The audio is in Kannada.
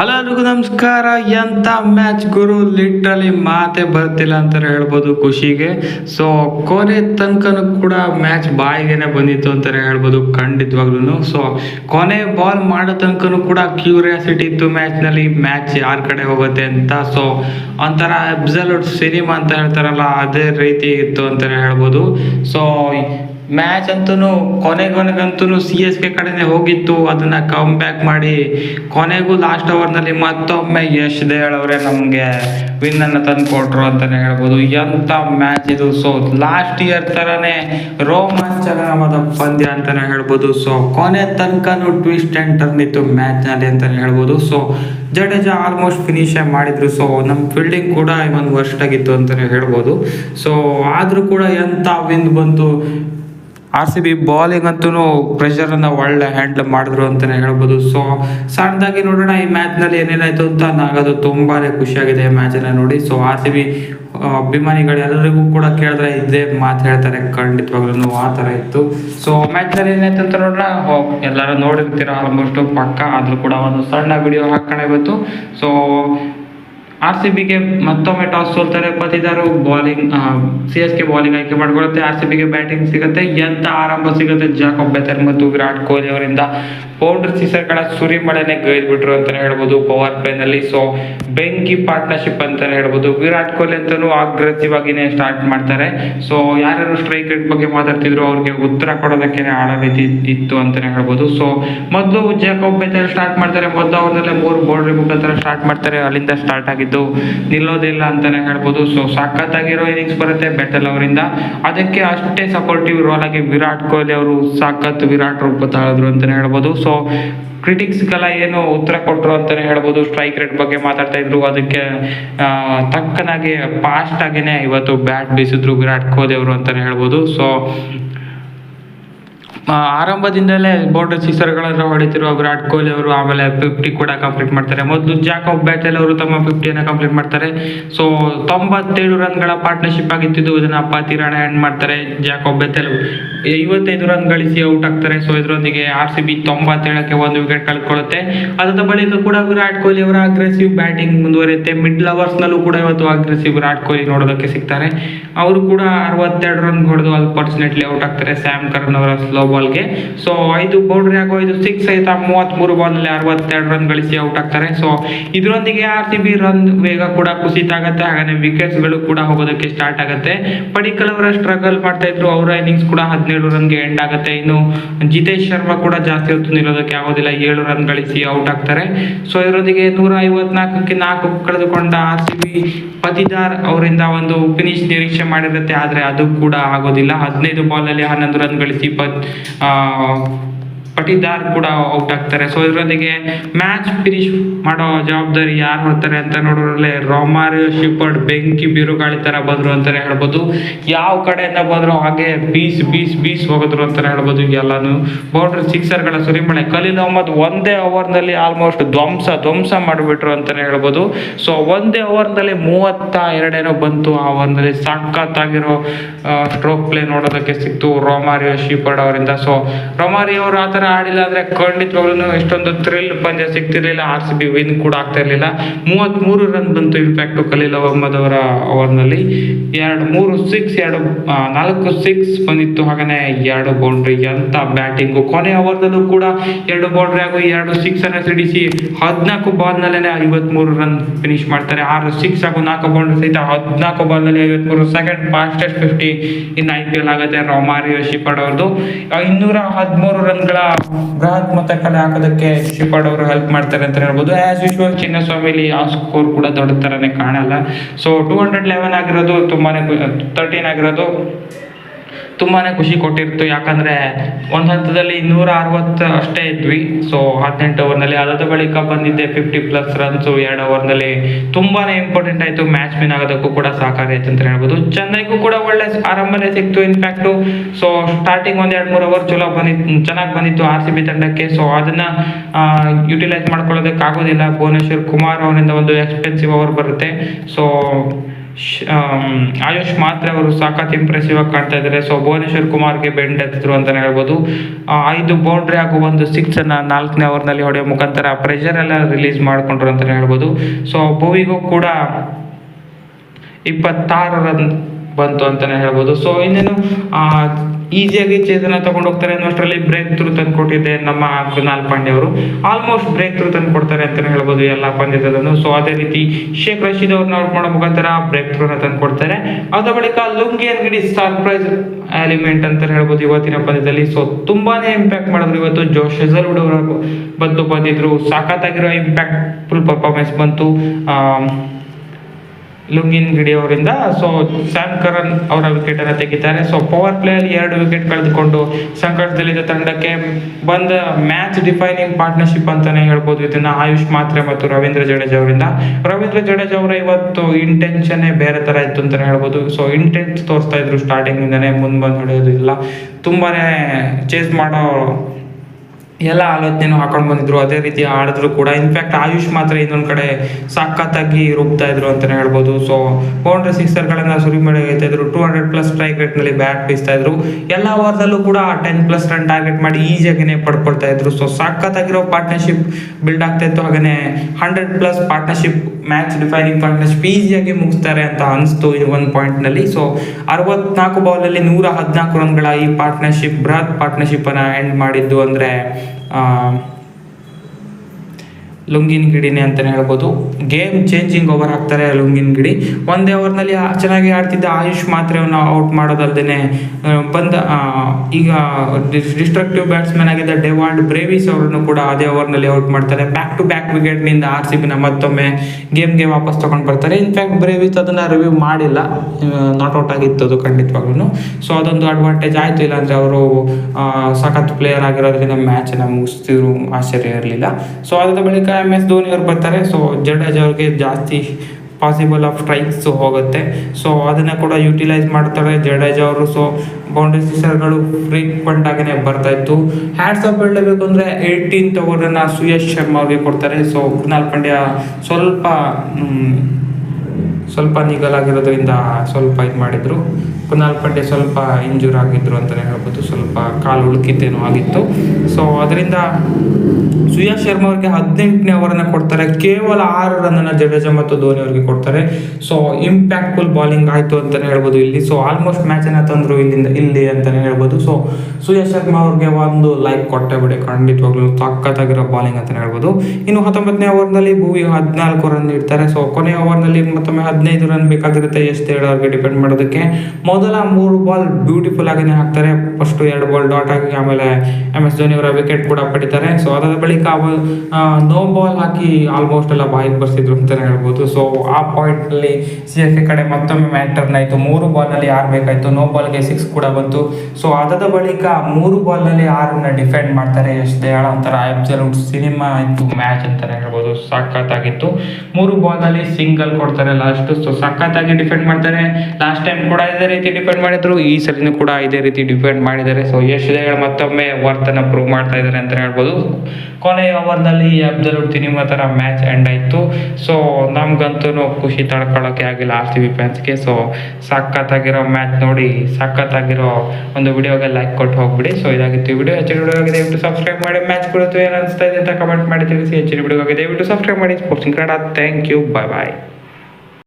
ಹಲೋ ಎಲ್ರಿಗೂ ನಮಸ್ಕಾರ ಎಂಥ ಮ್ಯಾಚ್ ಗುರು? ಲಿಟ್ರಲಿ ಮಾತೆ ಬರ್ತಿಲ್ಲ ಅಂತ ಹೇಳ್ಬೋದು ಖುಷಿಗೆ. ಸೊ ಕೊನೆ ತನಕನೂ ಕೂಡ ಮ್ಯಾಚ್ ಬಾಯಿಗೆನೆ ಬಂದಿತ್ತು ಅಂತ ಹೇಳ್ಬೋದು ಖಂಡಿತವಾಗ್ಲೂ ಸೊ ಕೊನೆ ಬಾಲ್ ಮಾಡೋ ತನಕನೂ ಕೂಡ ಕ್ಯೂರಿಯಾಸಿಟಿ ಇತ್ತು ಮ್ಯಾಚ್ನಲ್ಲಿ. ಮ್ಯಾಚ್ ಯಾರ ಕಡೆ ಹೋಗುತ್ತೆ ಅಂತ. ಸೊ ಒಂಥರ ಅಬ್ಸಲ್ಯೂಟ್ ಸಿನಿಮಾ ಅಂತ ಹೇಳ್ತಾರಲ್ಲ, ಅದೇ ರೀತಿ ಇತ್ತು ಅಂತಲೇ ಹೇಳ್ಬೋದು. ಸೊ ಮ್ಯಾಚ್ ಅಂತೂ ಕೊನೆಗೊನೆಗಂತೂ ಸಿ ಎಸ್ ಕೆ ಕಡೆನೆ ಹೋಗಿತ್ತು. ಅದನ್ನ ಕಮ್ ಬ್ಯಾಕ್ ಮಾಡಿ, ಕೊನೆಗೂ ಲಾಸ್ಟ್ ಓವರ್ನಲ್ಲಿ ಮತ್ತೊಮ್ಮೆ ಯಶ್ ದೇಳ್ ಅವರೇ ನಮಗೆ ವಿನ್ ಅನ್ನ ತಂದು ಕೊಟ್ರು ಅಂತಾನೆ ಹೇಳ್ಬೋದು. ಎಂತ ಮ್ಯಾಚ್ ಇದು. ಸೊ ಲಾಸ್ಟ್ ಇಯರ್ ತರನೇ ರೋಮಾಂಚಕರವಾದ ಪಂದ್ಯ ಅಂತಾನೆ ಹೇಳ್ಬೋದು. ಸೊ ಕೊನೆ ತನಕನೂ ಟ್ವಿಸ್ಟ್ ಅಂಡ್ ಟರ್ನ್ ಇತ್ತು ಮ್ಯಾಚ್ನಲ್ಲಿ ಅಂತಾನೆ ಹೇಳ್ಬೋದು. ಸೊ ಜಡೇಜಾ ಆಲ್ಮೋಸ್ಟ್ ಫಿನಿಶ್ ಮಾಡಿದ್ರು. ಸೊ ನಮ್ಮ ಫೀಲ್ಡಿಂಗ್ ಕೂಡ ಒಂದು ವರ್ಷ ಆಗಿತ್ತು ಅಂತಾನೆ ಹೇಳ್ಬೋದು. ಸೊ ಆದರೂ ಕೂಡ ಎಂಥ ವಿನ್ ಬಂತು? ಆರ್ ಸಿ ಬಿ ಬಾಲಿಂಗ್ ಅಂತೂ ಪ್ರೆಷರನ್ನು ಒಳ್ಳೆ ಹ್ಯಾಂಡಲ್ ಮಾಡಿದ್ರು ಅಂತಲೇ ಹೇಳ್ಬೋದು. ಸೊ ಸಣ್ಣದಾಗಿ ನೋಡೋಣ, ಈ ಮ್ಯಾಚ್ನಲ್ಲಿ ಏನೇನಾಯಿತು ಅಂತ ನನಗದು ತುಂಬಾ ಖುಷಿಯಾಗಿದೆ ಮ್ಯಾಚ್ ಮ್ಯಾಚನ್ನು ನೋಡಿ. ಸೊ ಆರ್ ಸಿ ಬಿ ಅಭಿಮಾನಿಗಳು ಎಲ್ಲರಿಗೂ ಕೂಡ ಕೇಳಿದ್ರೆ ಇದೇ ಮಾತು ಹೇಳ್ತಾರೆ, ಖಂಡಿತವಾಗ್ಲೂ ಆ ಥರ ಇತ್ತು. ಸೊ ಮ್ಯಾಚ್ನಲ್ಲಿ ಏನಾಯ್ತು ಅಂತ ನೋಡೋಣ. ಎಲ್ಲರೂ ನೋಡಿರ್ತೀರ, ಆಲ್ಮೋಸ್ಟ್ ಪಕ್ಕ, ಆದರೂ ಕೂಡ ಒಂದು ಸಣ್ಣ ವಿಡಿಯೋ ಹಾಕೋಣ ಇವತ್ತು. ಸೊ ಆರ್ ಸಿ ಬಿಗೆ ಮತ್ತೊಮ್ಮೆ ಟಾಸ್ ಸೋಲ್ತಾರೆ ಪತಿದಾರು bowling C S K bowling ಆಯ್ಕೆ ಮಾಡ್ಕೊಳ್ಳುತ್ತೆ. ಆರ್ ಸಿ ಬಿಗೆ ಬ್ಯಾಟಿಂಗ್ ಸಿಗುತ್ತೆ. ಎಂತ ಆರಂಭ ಸಿಗುತ್ತೆ? ಜಾಕೋಬ್ ಬೆತರ್ ಮತ್ತು ವಿರಾಟ್ ಕೊಹ್ಲಿ ಅವರಿಂದ ಬೌಂಡ್ರಿ ಸುರಿ ಸುರಿಮಳೆನೆ ಗೈದ್ಬಿಟ್ರು ಅಂತಾನೆ ಹೇಳ್ಬೋದು, ಪವರ್ ಪ್ಲೇನಲ್ಲಿ. ಸೊ ಬೆಂಕಿ ಪಾರ್ಟ್ನರ್ಶಿಪ್ ಅಂತಾನೆ ಹೇಳ್ಬೋದು. ವಿರಾಟ್ ಕೊಹ್ಲಿ ಅಂತಾನು ಅಗ್ರೆಸಿವ್ ಆಗಿನೇ ಸ್ಟಾರ್ಟ್ ಮಾಡ್ತಾರೆ. ಸೊ ಯಾರ್ಯಾರು ಸ್ಟ್ರೈಕ್ ರೇಟ್ ಬಗ್ಗೆ ಮಾತಾಡ್ತಿದ್ರು ಅವ್ರಿಗೆ ಉತ್ತರ ಕೊಡೋದಕ್ಕೆ ಆಳ ರೀತಿ ಇತ್ತು ಅಂತಾನೆ ಹೇಳ್ಬೋದು. ಸೊ ಮೊದಲು ಜಾಕೋಬ್ ಬೆತರ್ ಸ್ಟಾರ್ಟ್ ಮಾಡ್ತಾರೆ. ಮೊದಲು ಅವ್ರದಲ್ಲೇ ಮೂರು ಬೌಂಡ್ರಿ ಮುಖಾಂತರ ಸ್ಟಾರ್ಟ್ ಮಾಡ್ತಾರೆ. ಅಲ್ಲಿಂದ ಸ್ಟಾರ್ಟ್ ಆಗಿದ್ದು ನಿಲ್ಲೋದಿಲ್ಲ ಅಂತಾನೆ ಹೇಳ್ಬೋದು. ಸೊ ಸಖತ್ತಾಗಿರೋ ಇನ್ನಿಂಗ್ಸ್ ಬರುತ್ತೆ ಬೆಟಲ್ ಅವರಿಂದ. ಅದಕ್ಕೆ ಅಷ್ಟೇ ಸಪೋರ್ಟಿವ್ ರೋಲ್ ಆಗಿ ವಿರಾಟ್ ಕೊಹ್ಲಿ ಅವರು ಸಖತ್ ವಿರಾಟ್ ರೂಪ ತಾಳಿದ್ರು ಅಂತಾನೆ ಹೇಳ್ಬೋದು. ಸೊ ಕ್ರಿಟಿಕ್ಸ್ಗೆಲ್ಲ ಏನು ಉತ್ತರ ಕೊಟ್ಟರು ಅಂತಲೇ ಹೇಳ್ಬೋದು. ಸ್ಟ್ರೈಕ್ ರೇಟ್ ಬಗ್ಗೆ ಮಾತಾಡ್ತಾ ಇದ್ರು. ಅದಕ್ಕೆ ತಕ್ಕನಾಗಿ ಫಾಸ್ಟ್ ಆಗಿನೇ ಇವತ್ತು ಬ್ಯಾಟ್ ಬೀಸಿದ್ರು ವಿರಾಟ್ ಕೊಹ್ಲಿ ಅವರು ಅಂತಲೇ ಹೇಳ್ಬೋದು. ಸೊ ಆರಂಭದಿಂದಲೇ ಬೌಂಡ್ರಿ ಸಿಕ್ಸರ್ಗಳನ್ನು ಹೊಡಿತಿರುವ ವಿರಾಟ್ ಕೊಹ್ಲಿ ಅವರು ಆಮೇಲೆ ಫಿಫ್ಟಿ ಕೂಡ ಕಂಪ್ಲೀಟ್ ಮಾಡ್ತಾರೆ. ಮೊದಲು ಜಾಕೋಬ್ ಬ್ಯಾಟೆಲ್ ಅವರು ತಮ್ಮ ಫಿಫ್ಟಿಯನ್ನು ಕಂಪ್ಲೀಟ್ ಮಾಡ್ತಾರೆ. ಸೊ ತೊಂಬತ್ತೇಳು ರನ್ಗಳ ಪಾರ್ಟ್ನರ್ಶಿಪ್ ಆಗಿದ್ದು ಇದನ್ನ ಪತಿರಾಣ ಎಂಡ್ ಮಾಡ್ತಾರೆ. ಜಾಕೋಬ್ ಬೆತೆಲ್ ಐವತ್ತೈದು ರನ್ ಗಳಿಸಿ ಔಟ್ ಆಗ್ತಾರೆ. ಸೊ ಇದರೊಂದಿಗೆ ಆರ್ ಸಿ ಬಿ ತೊಂಬತ್ತೇಳಕ್ಕೆ ಒಂದು ವಿಕೆಟ್ ಕಳ್ಕೊಳ್ಳುತ್ತೆ. ಅದಾದ ಬಳಿಕ ಕೂಡ ವಿರಾಟ್ ಕೊಹ್ಲಿ ಅವರ ಅಗ್ರೆಸಿವ್ ಬ್ಯಾಟಿಂಗ್ ಮುಂದುವರಿಯುತ್ತೆ. ಮಿಡ್ ನಲ್ಲೂ ಕೂಡ ಇವತ್ತು ಅಗ್ರೆಸಿವ್ ವಿರಾಟ್ ಕೊಹ್ಲಿ ನೋಡೋದಕ್ಕೆ ಸಿಗ್ತಾರೆ. ಅವರು ಕೂಡ ಅರವತ್ತೆರಡು ರನ್ ಹೊಡೆದು ಅನ್ಫಾರ್ಚುನೇಟ್ಲಿ ಔಟ್ ಆಗ್ತಾರೆ ಸ್ಯಾಮ್ ಕರ್ನ್ ಅವರ ಸ್ಲೋ ಬಾಲ್ಗೆ ಸೊ ಐದು ಬೌಂಡ್ರಿ ಆಗೋ ಐದು ಸಿಕ್ಸ್ ಸಹಿತ ಮೂವತ್ತ್ಮೂರು ಬಾಲ್ನಲ್ಲಿ ಅರವತ್ತೆರಡು ರನ್ ಗಳಿಸಿ ಔಟ್ ಆಗ್ತಾರೆ. ಸೊ ಇದರೊಂದಿಗೆ ಆರ್ ಸಿ ಬಿ ರನ್ ವೇಗ ಕೂಡ ಕುಸಿತ ಆಗುತ್ತೆ. ಹಾಗೆ ವಿಕೆಟ್ಸ್ಗಳು ಕೂಡ ಹೋಗೋದಕ್ಕೆ ಸ್ಟಾರ್ಟ್ ಆಗುತ್ತೆ. ಪಡಿಕಲ್ ಅವರ ಸ್ಟ್ರಗಲ್ ಮಾಡ್ತಾ ಇದ್ರು. ಅವರ ಇನ್ನಿಂಗ್ಸ್ ಕೂಡ ಹದಿನೇಳು ರನ್ಗೆ ಎಂಡ್ ಆಗುತ್ತೆ. ಇನ್ನು ಜಿತೇಶ್ ಶರ್ಮಾ ಕೂಡ ಜಾಸ್ತಿ ಹೊತ್ತು ನಿಲ್ಲೋದಕ್ಕೆ ಆಗೋದಿಲ್ಲ. ಏಳು ರನ್ ಗಳಿಸಿ ಔಟ್ ಆಗ್ತಾರೆ. ಸೊ ಇದರೊಂದಿಗೆ ನೂರ ಐವತ್ನಾಲ್ಕಕ್ಕೆ ನಾಲ್ಕು ಕಳೆದುಕೊಂಡ ಆರ್ ಸಿ ಬಿ ಪತಿದಾರ್ ಅವರಿಂದ ಒಂದು ಫಿನಿಶ್ ನಿರೀಕ್ಷೆ ಮಾಡಿರುತ್ತೆ. ಆದರೆ ಅದು ಕೂಡ ಆಗೋದಿಲ್ಲ. ಹದಿನೈದು ಬಾಲಲ್ಲಿ ಹನ್ನೊಂದು ರನ್ ಗಳಿಸಿ ಪತ್ ಪಟಿದಾರ್ ಕೂಡ ಔಟ್ ಆಗ್ತಾರೆ. ಸೊ ಇದರೊಂದಿಗೆ ಮ್ಯಾಚ್ ಫಿನಿಶ್ ಮಾಡೋ ಜವಾಬ್ದಾರಿ ಯಾರು ಹೊರ್ತಾರೆ ಅಂತ ನೋಡೋದ್ರಲ್ಲೇ ರೋಮಾರ್ ಶಿಪರ್ಡ್, ಬೆಂಕಿ, ಬಿರುಗಾಳಿ ತರ ಬಂದ್ರು ಅಂತಾನೆ ಹೇಳ್ಬೋದು. ಯಾವ ಕಡೆಯಿಂದ ಬಂದ್ರು ಹಾಗೆ ಬೀಸ್ ಬೀಸ್ ಬೀಸ್ ಹೋಗಿದ್ರು ಅಂತಾನೆ ಹೇಳ್ಬೋದು ಎಲ್ಲಾನು. ಬೌಂಡ್ರಿ ಸಿಕ್ಸರ್ಗಳ ಸುರಿಮಳೆ, ಕಲೀಲ್ ಅಹಮದ್ ಒಂದೇ ಓವರ್ನಲ್ಲಿ ಆಲ್ಮೋಸ್ಟ್ ಧ್ವಂಸ ಧ್ವಂಸ ಮಾಡಿಬಿಟ್ರು ಅಂತಾನೆ ಹೇಳ್ಬೋದು. ಸೊ ಒಂದೇ ಓವರ್ನಲ್ಲಿ ಮೂವತ್ತ ಎರಡೇನೋ ಬಂತು ಆ ಓವರ್ನಲ್ಲಿ ಸಖತ್ತಾಗಿರೋ ಸ್ಟ್ರೋಕ್ ಪ್ಲೇ ನೋಡೋದಕ್ಕೆ ಸಿಕ್ತು ರೋಮಾರಿಯೋ, ಶಿಪರ್ಡ್ ಅವರಿಂದ. ಸೊ ರೋಮಾರಿ ಅವರು ಆತರ ಆಡಿಲ್ಲ ಅಂದ್ರೆ ಖಂಡಿತವಾಗ್ಲೂ ಇಷ್ಟೊಂದು ಥ್ರಿಲ್ ಪಂದ್ಯ ಸಿಗ್ತಿರ್ಲಿಲ್ಲ ಆರ್ ಸಿ ಬಿ ವಿನ್ ಕೂಡ ಆಗ್ತಾ ಇರಲಿಲ್ಲ ಮೂವತ್ತ್ಮೂರು ರನ್ ಬಂತು ಇಂಪ್ಯಾಕ್ಟ್ ಖಲೀಲ್ ಅಹಮದ್ ಅವರ ಓವರ್ನಲ್ಲಿ ಎರಡು, ಮೂರು ಸಿಕ್ಸ್ ಎರಡು ನಾಲ್ಕು ಸಿಕ್ಸ್ ಬಂದಿತ್ತು. ಹಾಗೆ ಎರಡು ಬೌಂಡ್ರಿ ಎಂತ ಬ್ಯಾಟಿಂಗು ಕೊನೆ ಅವರ್ದಲ್ಲೂ ಕೂಡ ಎರಡು ಬೌಂಡ್ರಿ ಹಾಗೂ ಎರಡು ಸಿಕ್ಸ್ ಅನ್ನ ಸಿಡಿಸಿ ಹದಿನಾಲ್ಕು ಬಾಲ್ನಲ್ಲೇ ಐವತ್ಮೂರು ರನ್ ಫಿನಿಶ್ ಮಾಡ್ತಾರೆ. ಆರು ಸಿಕ್ಸ್ ಹಾಗೂ ನಾಲ್ಕು ಬೌಂಡ್ರಿ ಸಹಿತ ಹದಿನಾಲ್ಕು ಬಾಲ್ನಲ್ಲಿ ಐವತ್ಮೂರು second fastest fifty in I P L ಆಗುತ್ತೆ. ರೊಮಾರಿಯೋ ಯೋಶಿ ಅವ್ರದ್ದು ಇನ್ನೂರ ಹದಿಮೂರು ರನ್ಗಳ ಬೃಹತ್ ಕಲೆ ಹಾಕೋದಕ್ಕೆ ಶಿಪಾಡ್ ಅವರು ಹೆಲ್ಪ್ ಮಾಡ್ತಾರೆ ಅಂತ ಹೇಳ್ಬೋದು. ಆಸ್ ಯೂಶುವಲ್ ಚಿನ್ನಸ್ವಾಮಿಲಿ ಆ ಸ್ಕೋರ್ ಕೂಡ ದೊಡ್ಡ ಥರನೇ ಕಾಣಲ್ಲ. ಸೊ ಟೂ ಹಂಡ್ರೆಡ್ ಲೆವೆನ್ ಆಗಿರೋದು ತುಂಬಾನೇ ತರ್ಟೀನ್ ಆಗಿರೋದು ತುಂಬಾನೇ ಖುಷಿ ಕೊಟ್ಟಿರ್ತು. ಯಾಕಂದ್ರೆ ಒಂದ್ ಹಂತದಲ್ಲಿ ನೂರ ಅರವತ್ತು ಅಷ್ಟೇ ಇದ್ವಿ. ಸೊ ಹದಿನೆಂಟು ಓವರ್ನಲ್ಲಿ ಅದಾದ ಬಳಿಕ ಬಂದಿದ್ದೆ ಫಿಫ್ಟಿ ಪ್ಲಸ್ ರನ್ಸ್ ಎರಡು ಓವರ್ನಲ್ಲಿ ತುಂಬಾನೇ ಇಂಪಾರ್ಟೆಂಟ್ ಆಯ್ತು. ಮ್ಯಾಚ್ ವಿನ್ ಆಗೋದಕ್ಕೂ ಕೂಡ ಸಹಕಾರಿ ಆಯ್ತು ಅಂತ ಹೇಳ್ಬೋದು. ಚೆನ್ನೈಗೂ ಕೂಡ ಒಳ್ಳೆ ಆರಂಭನೇ ಸಿಕ್ತು ಇನ್ಫ್ಯಾಕ್ಟು ಸೊ ಸ್ಟಾರ್ಟಿಂಗ್ ಒಂದ್ ಎರಡು ಮೂರು ಓವರ್ ಚಲೋ ಬಂದಿತ್ತು ಚೆನ್ನಾಗಿ ಬಂದಿತ್ತು ಆರ್ ಸಿ ಬಿ ತಂಡಕ್ಕೆ. ಸೊ ಅದನ್ನ ಯುಟಿಲೈಸ್ ಮಾಡ್ಕೊಳ್ಳೋದಕ್ಕೆ ಆಗೋದಿಲ್ಲ ಭುವನೇಶ್ವರ್ ಕುಮಾರ್ ಅವರಿಂದ ಒಂದು ಎಕ್ಸ್ಪೆನ್ಸಿವ್ ಓವರ್ ಬರುತ್ತೆ. ಸೊ ಆಯುಷ್ ಮಾತ್ರ ಅವರು ಸಾಕತ್ ಇಂಪ್ರೆಸಿವ್ ಆಗಿ ಕಾಣ್ತಾ ಇದ್ದಾರೆ ಸೊ ಭುವನೇಶ್ವರ್ ಕುಮಾರ್ಗೆ ಬೆಂಡ್ ಎತ್ತಿದ್ರು ಅಂತಲೇ ಹೇಳ್ಬೋದು ಐದು ಬೌಂಡ್ರಿ ಹಾಗೂ ಒಂದು ಸಿಕ್ಸ್ ಅನ್ನ ನಾಲ್ಕನೇ ಓವರ್ನಲ್ಲಿ ಹೊಡೆಯೋ ಮುಖಾಂತರ ಪ್ರೆಷರ್ ಎಲ್ಲ ರಿಲೀಸ್ ಮಾಡಿಕೊಂಡ್ರು ಅಂತಲೇ ಹೇಳ್ಬೋದು. ಸೊ ಭುವಿಗೂ ಕೂಡ ಇಪ್ಪತ್ತಾರು ರನ್ ಬಂತು ಅಂತಲೇ ಹೇಳ್ಬೋದು. ಸೊ ಇನ್ನೇನು ಈಸಿಯಾಗಿ ಚೇತನ ತಗೊಂಡು ಹೋಗ್ತಾರೆ ಅನ್ನೋಷ್ಟರಲ್ಲಿ ಬ್ರೇಕ್ ಥ್ರೂ ತಂದು ಕೊಟ್ಟಿದ್ದೆ ನಮ್ಮ ಕೃನಾಲ್ ಪಾಂಡೆ ಅವರು. ಆಲ್ಮೋಸ್ಟ್ ಬ್ರೇಕ್ ಥ್ರೂ ತಂದು ಕೊಡ್ತಾರೆ ಅಂತಾನೆ ಹೇಳ್ಬೋದು ಎಲ್ಲ ಪಂದ್ಯದಲ್ಲೂ ಸೊ ಅದೇ ರೀತಿ ಶೇಖ್ ರಶೀದ್ ಅವ್ರನ್ನ ಔಟ್ ಮಾಡೋ ಮುಖಾಂತರ ಬ್ರೇಕ್ ಥ್ರೂನ ತಂದು ಕೊಡ್ತಾರೆ. ಅದ ಬಳಿಕ ಲುಂಗಿ ಅಂಗಡಿ ಸರ್ಪ್ರೈಸ್ ಎಲಿಮೆಂಟ್ ಅಂತ ಹೇಳ್ಬೋದು ಇವತ್ತಿನ ಪಂದ್ಯದಲ್ಲಿ. ಸೊ ತುಂಬಾನೇ ಇಂಪ್ಯಾಕ್ಟ್ ಮಾಡಿದ್ರು ಇವತ್ತು. ಜೋಶ್ ಹೆಸಲ್ವುಡ್ ಅವರ ಬದಲು ಬಂದಿದ್ರು. ಸಾಕತ್ತಾಗಿರೋ ಇಂಪ್ಯಾಕ್ಟ್ ಫುಲ್ ಪರ್ಫಾರ್ಮೆನ್ಸ್ ಬಂತು. ಲುಂಗಿನ್ ಗಿಡಿ ಅವರಿಂದ ಸೊ ಸ್ಯಾಮ್ ಕರನ್ ಅವರ ವಿಕೆಟ್ ಅನ್ನು ತೆಗಿತಾರೆ. ಸೊ ಪವರ್ ಪ್ಲೇ ಅಲ್ಲಿ ಎರಡು ವಿಕೆಟ್ ಕಳೆದುಕೊಂಡು ಸಂಕಟದಲ್ಲಿದ್ದ ತಂಡಕ್ಕೆ ಬಂದ ಮ್ಯಾಚ್ ಡಿಫೈನಿಂಗ್ ಪಾರ್ಟ್ನರ್ಶಿಪ್ ಅಂತಾನೆ ಹೇಳ್ಬೋದು. ಇದನ್ನ ಆಯುಷ್ ಮಾತ್ರೆ ಮತ್ತು ರವೀಂದ್ರ ಜಡೇಜ ಅವರಿಂದ. ರವೀಂದ್ರ ಜಡೇಜ ಅವರ ಇವತ್ತು ಇಂಟೆನ್ಷನ್ ಬೇರೆ ತರ ಇತ್ತು ಅಂತಾನೆ ಹೇಳ್ಬೋದು. ಸೊ ಇಂಟೆನ್ಸ್ ತೋರಿಸ್ತಾ ಇದ್ರು ಸ್ಟಾರ್ಟಿಂಗ್ ಇಂದಾನೆ. ಮುಂದೆ ಬಂದು ಹೊಡೆಯೋದು ಇಲ್ಲ. ತುಂಬಾನೇ ಚೇಸ್ ಮಾಡೋ ಎಲ್ಲ ಆಲೋಚನೆ ಹಾಕೊಂಡು ಬಂದಿದ್ರು. ಅದೇ ರೀತಿ ಆಡಿದ್ರು ಕೂಡ. ಇನ್ಫ್ಯಾಕ್ಟ್ ಆಯುಷ್ ಮಾತ್ರ ಇನ್ನೊಂದು ಕಡೆ ಸಖತ್ತಾಗಿ ರುಬ್ತಾ ಇದ್ರು ಅಂತಾನೆ ಹೇಳ್ಬೋದು. ಸೊ ಬೌಂಡ್ರಿ ಸಿಕ್ಸರ್ಗಳನ್ನ ಸುರಿಮಳೆ ಇದ್ರು. ಟೂ ಹಂಡ್ರೆಡ್ ಪ್ಲಸ್ ಸ್ಟ್ರೈಕ್ ರೇಟ್ನಲ್ಲಿ ಬ್ಯಾಟ್ ಬೀಸ್ತಾ ಇದ್ರು. ಎಲ್ಲ ಓವರ್ದಲ್ಲೂ ಕೂಡ ಟೆನ್ ಪ್ಲಸ್ ರನ್ ಟಾರ್ಗೆಟ್ ಮಾಡಿ ಈಸಿಯಾಗಿನೇ ಪಡ್ಕೊಳ್ತಾ ಇದ್ರು. ಸೊ ಸಖತ್ತಾಗಿರೋ ಪಾರ್ಟ್ನರ್ಶಿಪ್ ಬಿಲ್ಡ್ ಆಗ್ತಾ ಇತ್ತು. ಹಾಗೆ hundred plus partnership match defining partnership ಈಸಿಯಾಗಿ ಮುಗಿಸ್ತಾರೆ ಅಂತ ಅನಿಸ್ತು ಈ ಒಂದು ಪಾಯಿಂಟ್ನಲ್ಲಿ. ಸೊ ಅರವತ್ನಾಲ್ಕು ಅಲ್ಲಿ ನೂರ ಹದಿನಾಲ್ಕು ರನ್ಗಳ ಈ ಪಾರ್ಟ್ನರ್ಶಿಪ್ ಬೃಹತ್ ಪಾರ್ಟ್ನರ್ಶಿಪ್ ಅನ್ನ ಎಂಡ್ ಮಾಡಿದ್ದು ಅಂದ್ರೆ ಆ, ಲುಂಗಿನ್ ಗಿಡಿನೇ ಅಂತಲೇ ಹೇಳ್ಬೋದು. ಗೇಮ್ ಚೇಂಜಿಂಗ್ ಓವರ್ ಆಗ್ತಾರೆ ಲುಂಗಿನ ಗಿಡಿ. ಒಂದೇ ಓವರ್ನಲ್ಲಿ ಚೆನ್ನಾಗಿ ಆಡ್ತಿದ್ದ ಆಯುಷ್ ಮಾತ್ರೆಯನ್ನು ಔಟ್ ಮಾಡೋದಲ್ಲದೇ ಬಂದ ಈಗ ಡಿಸ್ಟ್ರಕ್ಟಿವ್ ಬ್ಯಾಟ್ಸ್ಮನ್ ಆಗಿದ್ದ ಡೆವಾಲ್ಡ್ ಬ್ರೇವಿಸ್ ಅವರನ್ನು ಕೂಡ ಅದೇ ಓವರ್ನಲ್ಲಿ ಔಟ್ ಮಾಡ್ತಾರೆ. ಬ್ಯಾಕ್ ಟು ಬ್ಯಾಕ್ ವಿಕೆಟ್ನಿಂದ ಆರ್ ಸಿ ಬಿನ ಮತ್ತೊಮ್ಮೆ ಗೇಮ್ಗೆ ವಾಪಸ್ ತಗೊಂಡು ಬರ್ತಾರೆ. ಇನ್ಫ್ಯಾಕ್ಟ್ ಬ್ರೇವಿಸ್ ಅದನ್ನು ರಿವ್ಯೂ ಮಾಡಿಲ್ಲ. ನಾಟ್ ಔಟ್ ಆಗಿತ್ತು ಅದು ಖಂಡಿತವಾಗ್ಲೂ ಸೊ ಅದೊಂದು ಅಡ್ವಾಂಟೇಜ್ ಆಯಿತು. ಇಲ್ಲಾಂದರೆ ಅವರು ಸಖತ್ ಪ್ಲೇಯರ್ ಆಗಿರೋದ್ರಿಂದ ಮ್ಯಾಚನ್ನು ಮುಗಿಸ್ತಿದ್ರು. ಆಶ್ಚರ್ಯ ಇರಲಿಲ್ಲ. ಸೊ ಅದಾದ ಬಳಿಕ ಎಂ ಎಸ್ ಧೋನಿ ಅವ್ರು ಬರ್ತಾರೆ ಸೊ ಜಡೇಜಾ ಅವ್ರಿಗೆ ಜಾಸ್ತಿ ಪಾಸಿಬಲ್ ಆಫ್ ಸ್ಟ್ರೈಕ್ಸ್ ಹೋಗುತ್ತೆ. ಸೊ ಅದನ್ನು ಕೂಡ ಯುಟಿಲೈಸ್ ಮಾಡ್ತಾರೆ ಜಡೇಜಾ ಅವರು. ಸೊ ಬೌಂಡ್ರಿ ಸಿಸರ್ಗಳು ಫ್ರೀಕ್ವೆಂಟ್ ಆಗೇನೆ ಬರ್ತಾ ಇತ್ತು. ಹ್ಯಾಟ್ಸ್ ಆಫ್ ಹೇಳಬೇಕು ಅಂದರೆ ಏಯ್ಟೀನ್ ಓವರನ್ನ ಸುಯಶ್ ಶರ್ಮಾ ಅವ್ರಿಗೆ ಕೊಡ್ತಾರೆ. ಸೊ ಕೃಣಾಲ್ ಪಾಂಡ್ಯ ಸ್ವಲ್ಪ ಸ್ವಲ್ಪ ನಿಗಲಾಗಿರೋದ್ರಿಂದ ಸ್ವಲ್ಪ ಇದು ಮಾಡಿದ್ರು. ಕುನಾಲ್ ಪಟ್ಟೆ ಸ್ವಲ್ಪ ಇಂಜೂರ್ ಆಗಿದ್ರು ಅಂತಲೇ ಹೇಳ್ಬೋದು. ಸ್ವಲ್ಪ ಕಾಲು ಉಳುಕಿದ್ದೇನೋ ಆಗಿತ್ತು. ಸೊ ಅದರಿಂದ ಸುಯಾ ಶರ್ಮಾ ಅವರಿಗೆ ಹದಿನೆಂಟನೇ ಓವರನ್ನು ಕೊಡ್ತಾರೆ. ಕೇವಲ ಆರು ರನ್ನನ್ನು ಜಡೇಜಾ ಮತ್ತು ಧೋನಿ ಅವರಿಗೆ ಕೊಡ್ತಾರೆ. ಸೊ ಇಂಪ್ಯಾಕ್ಟ್ಫುಲ್ ಬಾಲಿಂಗ್ ಆಯ್ತು ಅಂತಲೇ ಹೇಳ್ಬೋದು ಇಲ್ಲಿ. ಸೊ ಆಲ್ಮೋಸ್ಟ್ ಮ್ಯಾಚ್ ತಂದರು ತಂದ್ರು ಇಲ್ಲಿಂದ ಇಲ್ಲಿ ಅಂತಲೇ ಹೇಳ್ಬೋದು. ಸೊ ಸುಯಾ ಶರ್ಮಾ ಅವ್ರಿಗೆ ಒಂದು ಲೈಕ್ ಕೊಟ್ಟೆ ಬಿಡಿ. ಖಂಡಿತವಾಗ್ಲೂ ತಾಕತ್ತಾಗಿರೋ ಬಾಲಿಂಗ್ ಅಂತಲೇ ಹೇಳ್ಬೋದು. ಇನ್ನು ಹತ್ತೊಂಬತ್ತನೇ ಓವರ್ನಲ್ಲಿ ಭೂವಿ ಹದಿನಾಲ್ಕು ರನ್ ಇಡ್ತಾರೆ ಸೊ ಕೊನೆಯ ಓವರ್ನಲ್ಲಿ ಮತ್ತೊಮ್ಮೆ ಹದಿನೈದು ರನ್ ಬೇಕಾಗಿರುತ್ತೆ ಎಷ್ಟು ಹೇಳೋರಿಗೆ ಡಿಪೆಂಡ್ ಮಾಡೋದಕ್ಕೆ. ಮೊದಲ ಮೂರು ಬಾಲ್ ಬ್ಯೂಟಿಫುಲ್ ಆಗಿನೇ ಹಾಕ್ತಾರೆ. ಫಸ್ಟ್ ಎರಡು ಬಾಲ್ ಡಾಟ್ ಆಗಿ ಆಮೇಲೆ ಎಂ ಎಸ್ ಧೋನಿ ಅವರ ವಿಕೆಟ್ ಕೂಡ ಪಡಿತಾರೆ. ಸೊ ಅದಾದ ಬಳಿಕ ನೋ ಬಾಲ್ ಹಾಕಿ ಆಲ್ಮೋಸ್ಟ್ ಎಲ್ಲ ಬಾಯಿಗೆ ಬರ್ಸಿದ್ರು ಅಂತಲೇ ಹೇಳ್ಬೋದು. ಸೊ ಆ ಪಾಯಿಂಟ್ ಅಲ್ಲಿ ಸಿ ಎಸ್ ಎ ಕಡೆ ಮತ್ತೊಮ್ಮೆ ಮ್ಯಾಟ್ ಟರ್ನ್ ಆಯ್ತು. ಮೂರು ಬಾಲ್ನಲ್ಲಿ ಬೇಕಾಯಿತು. ನೋ ಬಾಲ್ಗೆ ಸಿಕ್ಸ್ ಕೂಡ ಬಂತು. ಸೊ ಅದಾದ ಬಳಿಕ ಮೂರು ಬಾಲ್ನಲ್ಲಿ ಆರನ್ನ ಡಿಫೆಂಡ್ ಮಾಡ್ತಾರೆ ಎಷ್ಟು ಹೇಳ ಒಂಥರ ಅಬ್ಸಲ್ಯೂಟ್ ಸಿನಿಮಾ ಇತ್ತು ಮ್ಯಾಚ್ ಅಂತಲೇ ಹೇಳ್ಬೋದು. ಸಾಕತ್ತಾಗಿತ್ತು ಮೂರು ಬಾಲ್ನಲ್ಲಿ ಸಿಂಗಲ್ ಕೊಡ್ತಾರೆ ಲಾಸ್ಟ್ ಸೊ ಸಖತ್ತಾಗಿ ಡಿಫೆಂಡ್ ಮಾಡ್ತಾರೆ. ಲಾಸ್ಟ್ ಟೈಮ್ ಕೂಡ ಇದೇ ರೀತಿ ಡಿಫೆಂಡ್ ಮಾಡಿದ್ರು, ಈ ಸಲಿನೂ ಕೂಡ ಇದೇ ರೀತಿ ಡಿಫೆಂಡ್ ಮಾಡಿದ್ದಾರೆ. ಸೊ ಯಶ್ ದಯಾಳ್ ಮತ್ತೊಮ್ಮೆ ವರ್ತನ ಪ್ರೂವ್ ಮಾಡ್ತಾ ಇದ್ದಾರೆ ಅಂತ ಹೇಳ್ಬೋದು. ಕೊನೆಯ ಓವರ್ನಲ್ಲಿ ಅಬ್ಸಲ್ಯೂಟ್ ಉಡ್ತೀನಿ ಮಾತ್ರ ಮ್ಯಾಚ್ ಎಂಡ್ ಆಯ್ತು. ಸೊ ನಮ್ಗಂತೂ ಖುಷಿ ತಡ್ಕೊಳ್ಳೋಕೆ ಆಗಿಲ್ಲ ಆರ್ ಸಿ ಬಿ ಫ್ಯಾನ್ಸ್ಗೆ ಸೊ ಸಖತ್ತಾಗಿರೋ ಮ್ಯಾಚ್ ನೋಡಿ, ಸಖತ್ತಾಗಿರೋ ಒಂದು ವಿಡಿಯೋಗೆ ಲೈಕ್ ಕೊಟ್ಟು ಹೋಗ್ಬಿಡಿ. ಸೊ ಇದಾಗಿತ್ತು ವಿಡಿಯೋ. ಹೆಚ್ಚಿನ ವಿಡಿಯೋ ಆಗಿದೆ ದಯವಿಟ್ಟು ಸಬ್ಸ್ಕ್ರೈಬ್ ಮಾಡಿ. ಮ್ಯಾಚ್ ಕುರಿತು ಏನು ಅನಿಸ್ತಾ ಇದೆ ಅಂತ ಕಮೆಂಟ್ ಮಾಡಿ ತಿಳಿಸಿ. ಹೆಚ್ಚಿನ ವಿಡಿಯೋ ಆಗಿದೆ ದಯವಿಟ್ಟು ಸಬ್ಸ್ಕ್ರೈಬ್ ಮಾಡಿ. Sports Kannada thank you bye bye